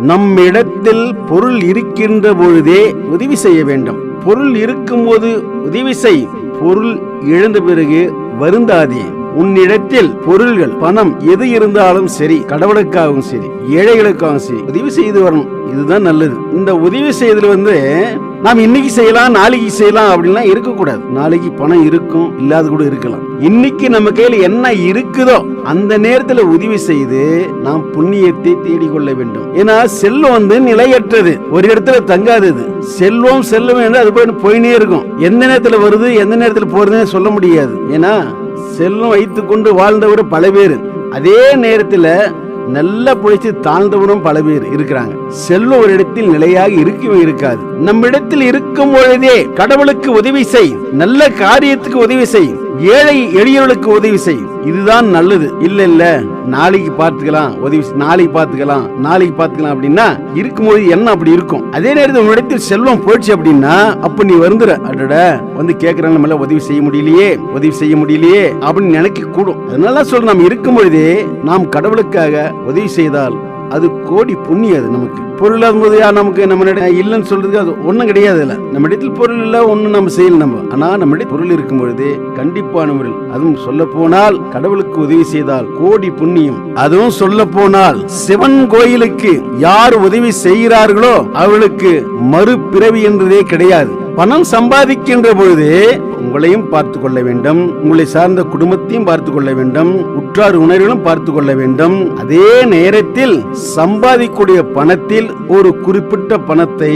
நம்மிடத்தில் பொருள் இருக்கின்ற பொழுதே உதவி செய்ய வேண்டும். பொருள் இருக்கும்போது உதவி செய். பொருள் இழந்த பிறகு வருந்தாதே. உன்னிடத்தில் பொருள்கள் பணம் எது இருந்தாலும் சரி கடவுளுக்காகவும் சரி ஏழைகளுக்காகவும் சரி உதவி செய்து வரணும். இதுதான் நல்லது. இந்த உதவி செய்தல் வந்து நாம் இன்னைக்கு செய்யலாம் நாளைக்கு செய்யலாம் அப்படின்லாம் இருக்கக்கூடாது. நாளைக்கு பணம் இருக்கும் இல்லாத கூட இருக்கலாம். இன்னைக்கு நம்ம கையில் என்ன இருக்குதோ அந்த நேரத்தில் உதவி செய்து நாம் புண்ணியத்தை தேடிக்கொள்ள வேண்டும். ஏன்னா செல்வம் வந்து நிலையற்றது. ஒரு இடத்துல தங்காதது செல்வம் செல்லும் என்று அது போய் போயினே இருக்கும். எந்த நேரத்தில் வருது எந்த நேரத்தில் போறதுன்னு சொல்ல முடியாது. ஏன்னா செல்வம் வைத்துக்கொண்டு வாழ்ந்தவர் பல பேர். அதே நேரத்தில் நல்லா பிழைச்சு தாழ்ந்தவனும் பல பேர் இருக்கிறாங்க. செல்வம் ஒரு இடத்தில் நிலையாக இருக்கவே இருக்காது. நம்ம இடத்தில் இருக்கும் பொழுதே கடவுளுக்கு உதவி செய். நல்ல காரியத்துக்கு உதவி செய். ஏழை எளியவர்களுக்கு உதவி செய். இதுதான் நல்லது. இல்ல இல்ல. நாளைக்கு பார்த்துக்கலாம். உதவி நாளைக்கு பார்த்துக்கலாம். நாளைக்கு பார்த்துக்கலாம் அப்படின்னா இருக்கும்போது என்ன அப்படி இருக்கும்? அதே நேரத்தில் உன்னிடத்தில் செல்வம் போயிடுச்சு அப்படின்னா அப்ப நீ வருந்துற. அடட வந்து கேட்கறாங்க நம்மளால உதவி செய்ய முடியலையே உதவி செய்ய முடியலையே அப்படின்னு நினைக்க கூடும் அதனால சொல்ற நாம் இருக்கும் பொழுதே நாம் கடவுளுக்காக உதவி செய்தால் அது கோடி புண்ணியம் அது நமக்கு. பொருள் இல்லாத போது நமக்கு? நம்ம இல்லைன்னு சொல்றதுக்கு அது ஒன்றும் கிடையாது இல்ல நம்ம இடத்தில் பொருள் இல்ல ஒன்றும் நம்ம செய்யல நம்ம. ஆனால் நம்ம பொருள் இருக்கும் பொழுது கண்டிப்பான முறையில் அதுவும் சொல்ல போனால் கடவுளுக்கு உதவி செய்தால் கோடி புண்ணியம். அதுவும் சொல்ல போனால் சிவன் கோயிலுக்கு யார் உதவி செய்கிறார்களோ அவளுக்கு மறுபிறவி என்றதே கிடையாது. பணம் சம்பாதிக்கின்ற பொழுது உங்களையும் பார்த்து கொள்ள வேண்டும் உங்களை சார்ந்த குடும்பத்தையும் பார்த்து கொள்ள வேண்டும் உற்றார் உணர்வுகளும் பார்த்து கொள்ள வேண்டும். அதே நேரத்தில் சம்பாதிக்கூடிய பணத்தில் ஒரு குறிப்பிட்ட பணத்தை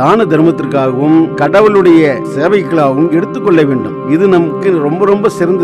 தான தர்மத்திற்காகவும் கடவுளுடைய சேவைகளாகவும் எடுத்துக்கொள்ள வேண்டும். இது நமக்கு ரொம்ப ரொம்ப சிறந்தது.